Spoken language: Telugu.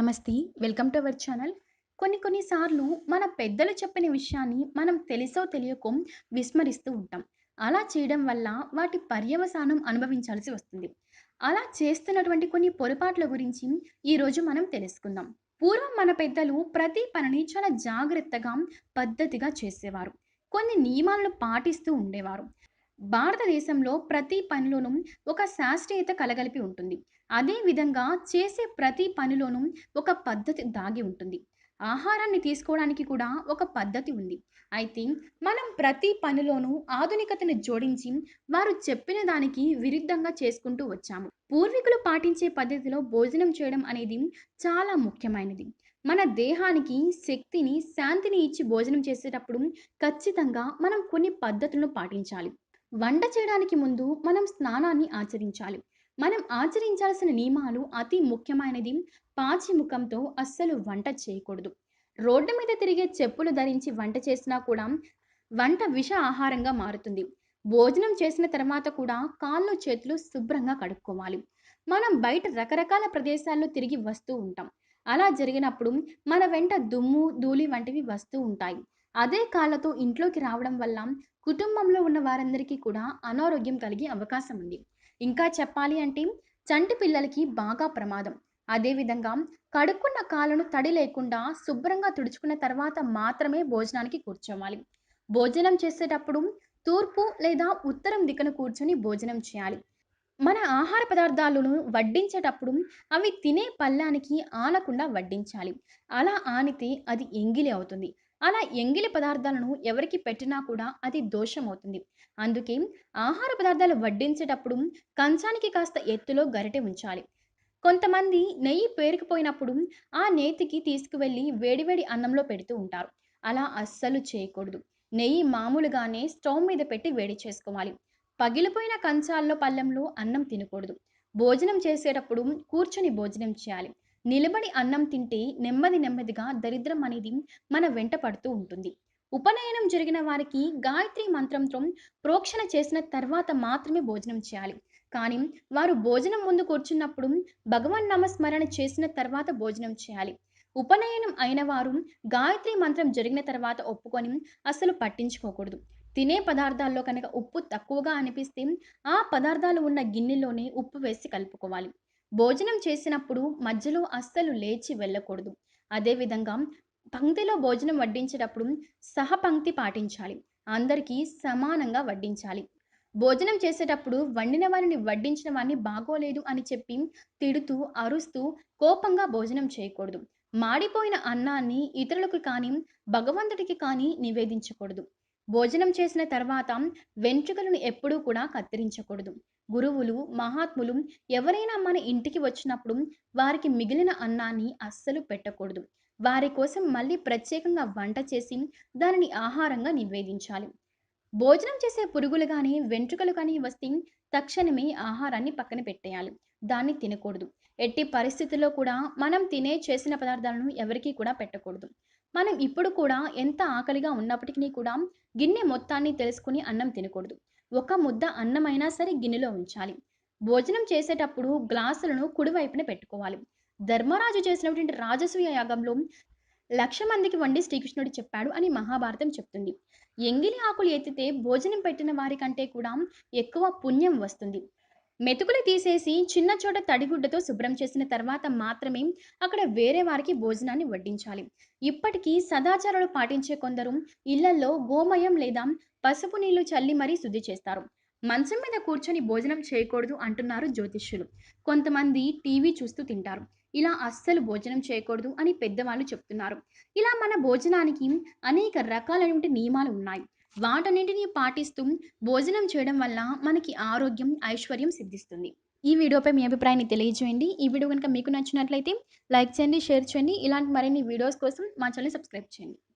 నమస్తే వెల్కమ్ టు అవర్ ఛానల్. కొన్ని కొన్నిసార్లు మన పెద్దలు చెప్పిన విషయాన్ని మనం తెలుసో తెలియకో విస్మరిస్తూ ఉంటాం. అలా చేయడం వల్ల వాటి పర్యవసానం అనుభవించాల్సి వస్తుంది. అలా చేస్తున్నటువంటి కొన్ని పొరపాట్ల గురించి ఈరోజు మనం తెలుసుకుందాం. పూర్వం మన పెద్దలు ప్రతి పనిని చాలా జాగ్రత్తగా పద్ధతిగా చేసేవారు. కొన్ని నియమాలను పాటిస్తూ ఉండేవారు. భారతదేశంలో ప్రతి పనిలోనూ ఒక శాస్త్రీయత కలగలిపి ఉంటుంది. అదే విధంగా చేసే ప్రతి పనిలోనూ ఒక పద్ధతి దాగి ఉంటుంది. ఆహారాన్ని తీసుకోవడానికి కూడా ఒక పద్ధతి ఉంది. అయితే మనం ప్రతి పనిలోనూ ఆధునికతను జోడించి వారు చెప్పిన దానికి విరుద్ధంగా చేసుకుంటూ వచ్చాము. పూర్వీకులు పాటించే పద్ధతిలో భోజనం చేయడం అనేది చాలా ముఖ్యమైనది. మన దేహానికి శక్తిని శాంతిని ఇచ్చి భోజనం చేసేటప్పుడు ఖచ్చితంగా మనం కొన్ని పద్ధతులను పాటించాలి. వంట చేయడానికి ముందు మనం స్నానాన్ని ఆచరించాలి. మనం ఆచరించాల్సిన నియమాలు అతి ముఖ్యమైనది. పాచి ముఖంతో అస్సలు వంట చేయకూడదు. రోడ్డు మీద తిరిగే చెప్పులు ధరించి వంట చేసినా కూడా వంట విష ఆహారంగా మారుతుంది. భోజనం చేసిన తర్వాత కూడా కాళ్ళు చేతులు శుభ్రంగా కడుక్కోవాలి. మనం బయట రకరకాల ప్రదేశాల్లో తిరిగి వస్తూ ఉంటాం. అలా జరిగినప్పుడు మన వెంట దుమ్ము ధూళి వంటివి వస్తూ ఉంటాయి. అదే కాళ్ళతో ఇంట్లోకి రావడం వల్ల కుటుంబంలో ఉన్న వారందరికీ కూడా అనారోగ్యం కలిగే అవకాశం ఉంది. ఇంకా చెప్పాలి అంటే చంటి పిల్లలకి బాగా ప్రమాదం. అదేవిధంగా కడుక్కున్న కాళ్ళను తడి లేకుండా శుభ్రంగా తుడుచుకున్న తర్వాత మాత్రమే భోజనానికి కూర్చోవాలి. భోజనం చేసేటప్పుడు తూర్పు లేదా ఉత్తరం దిక్కున కూర్చొని భోజనం చేయాలి. మన ఆహార పదార్థాలను వడ్డించేటప్పుడు అవి తినే పళ్ళానికి ఆనకుండా వడ్డించాలి. అలా ఆనితే అది ఎంగిలి అవుతుంది. అలా ఎంగిలి పదార్థాలను ఎవరికి పెట్టినా కూడా అది దోషం అవుతుంది అందుకే ఆహార పదార్థాలు వడ్డించేటప్పుడు కంచానికి కాస్త ఎత్తులో గరిటె ఉంచాలి. కొంతమంది నెయ్యి పేరుకుపోయినప్పుడు ఆ నేతికి తీసుకువెళ్ళి వేడివేడి అన్నంలో పెడుతూ ఉంటారు. అలా అస్సలు చేయకూడదు. నెయ్యి మామూలుగానే స్టవ్ మీద పెట్టి వేడి చేసుకోవాలి. పగిలిపోయిన కంచాల్లో పళ్ళెంలో అన్నం తినకూడదు. భోజనం చేసేటప్పుడు కూర్చొని భోజనం చేయాలి. నిలబడి అన్నం తింటే నెమ్మది నెమ్మదిగా దరిద్రం అనేది మన వెంట పడుతూ ఉంటుంది. ఉపనయనం జరిగిన వారికి గాయత్రి మంత్రంతో ప్రోక్షణ చేసిన తర్వాత మాత్రమే భోజనం చేయాలి. కానీ వారు భోజనం ముందు కూర్చున్నప్పుడు భగవన్ నామస్మరణ చేసిన తర్వాత భోజనం చేయాలి. ఉపనయనం అయిన వారు గాయత్రి మంత్రం జరిగిన తర్వాత ఒప్పుకొని అసలు పట్టించుకోకూడదు. తినే పదార్థాల్లో కనుక ఉప్పు తక్కువగా అనిపిస్తే ఆ పదార్థాలు ఉన్న గిన్నెలోనే ఉప్పు వేసి కలుపుకోవాలి. భోజనం చేసినప్పుడు మధ్యలో అస్సలు లేచి వెళ్ళకూడదు. అదేవిధంగా పంక్తిలో భోజనం వడ్డించేటప్పుడు సహపంక్తి పాటించాలి. అందరికీ సమానంగా వడ్డించాలి. భోజనం చేసేటప్పుడు వండిన వారిని వడ్డించిన వారిని బాగోలేదు అని చెప్పి తిడుతూ అరుస్తూ కోపంగా భోజనం చేయకూడదు. మాడిపోయిన అన్నాన్ని ఇతరులకు కానీ భగవంతుడికి కానీ నివేదించకూడదు. భోజనం చేసిన తర్వాత వెంట్రుకలను ఎప్పుడూ కూడా కత్తిరించకూడదు. గురువులు మహాత్ములు ఎవరైనా మన ఇంటికి వచ్చినప్పుడు వారికి మిగిలిన అన్నాన్ని అస్సలు పెట్టకూడదు. వారి కోసం మళ్ళీ ప్రత్యేకంగా వంట చేసి దానిని ఆహారంగా నివేదించాలి. భోజనం చేసే పురుగులు కానీ వెంట్రుకలు కానీ వస్తే తక్షణమే ఆహారాన్ని పక్కన పెట్టేయాలి. దాన్ని తినకూడదు. ఎట్టి పరిస్థితుల్లో కూడా మనం తినే చేసిన పదార్థాలను ఎవరికీ కూడా పెట్టకూడదు. మనం ఇప్పుడు కూడా ఎంత ఆకలిగా ఉన్నప్పటికీ కూడా గిన్నె మొత్తాన్ని తెలుసుకుని అన్నం తినకూడదు. ఒక ముద్ద అన్నమైనా సరే గిన్నెలో ఉంచాలి. భోజనం చేసేటప్పుడు గ్లాసులను కుడివైపున పెట్టుకోవాలి. ధర్మరాజు చేసినటువంటి రాజసూయ యాగంలో లక్ష మందికి వండి శ్రీకృష్ణుడు చెప్పాడు అని మహాభారతం చెప్తుంది. ఎంగిలి ఆకులు ఎత్తితే భోజనం పెట్టిన వారి కంటే కూడా ఎక్కువ పుణ్యం వస్తుంది. మెతుకులు తీసేసి చిన్న చోట తడిగుడ్డతో శుభ్రం చేసిన తర్వాత మాత్రమే అక్కడ వేరే వారికి భోజనాన్ని వడ్డించాలి. ఇప్పటికీ సదాచారాలు పాటించే కొందరు ఇళ్ళలో గోమయం లేదా పసుపు నీళ్ళు చల్లి మరీ శుద్ధి చేస్తారు. మంచం మీద కూర్చొని భోజనం చేయకూడదు అంటున్నారు జ్యోతిష్యులు. కొంతమంది టీవీ చూస్తూ తింటారు. ఇలా అస్సలు భోజనం చేయకూడదు అని పెద్దవాళ్ళు చెప్తున్నారు. ఇలా మన భోజనానికి అనేక రకాలైనటువంటి నియమాలు ఉన్నాయి. వాటన్నింటినీ పాటిస్తూ భోజనం చేయడం వల్ల మనకి ఆరోగ్యం ఐశ్వర్యం సిద్ధిస్తుంది. ఈ వీడియోపై మీ అభిప్రాయాన్ని తెలియజేయండి. ఈ వీడియో కనుక మీకు నచ్చినట్లయితే లైక్ చేయండి షేర్ చేయండి. ఇలాంటి మరిన్ని వీడియోస్ కోసం మా ఛానల్ సబ్స్క్రైబ్ చేయండి.